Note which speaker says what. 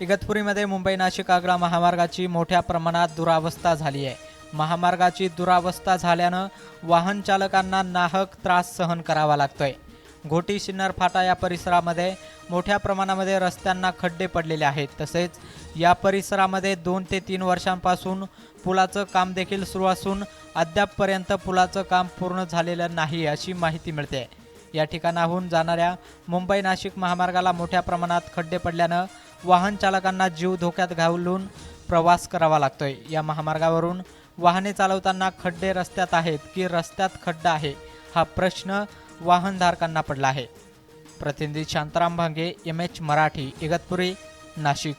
Speaker 1: इगतपुरीमध्ये मुंबई नाशिक आग्रा महामार्गाची मोठ्या प्रमाणात दुरावस्था झाली आहे. महामार्गाची दुरावस्था झाल्यानं वाहन चालकांना नाहक त्रास सहन करावा लागतोय. घोटी सिन्नर फाटा या परिसरामध्ये मोठ्या प्रमाणामध्ये रस्त्यांना खड्डे पडलेले आहेत. तसेच या परिसरामध्ये दोन ते तीन वर्षांपासून पुलाचं काम देखील सुरू असून अद्यापपर्यंत पुलाचं काम पूर्ण झालेलं नाही अशी माहिती मिळते. या ठिकाणाहून जाणाऱ्या मुंबई नाशिक महामार्गाला मोठ्या प्रमाणात खड्डे पडल्यानं वाहन चालकांना जीव धोक्यात घालून प्रवास करावा लागतोय. या महामार्गावरून वाहने चालवताना खड्डे रस्त्यात आहेत की रस्त्यात खड्डा आहे हा प्रश्न वाहनधारकांना पडला आहे. प्रतिनिधी शांताराम भांगे एम एच मराठी इगतपुरी नाशिक.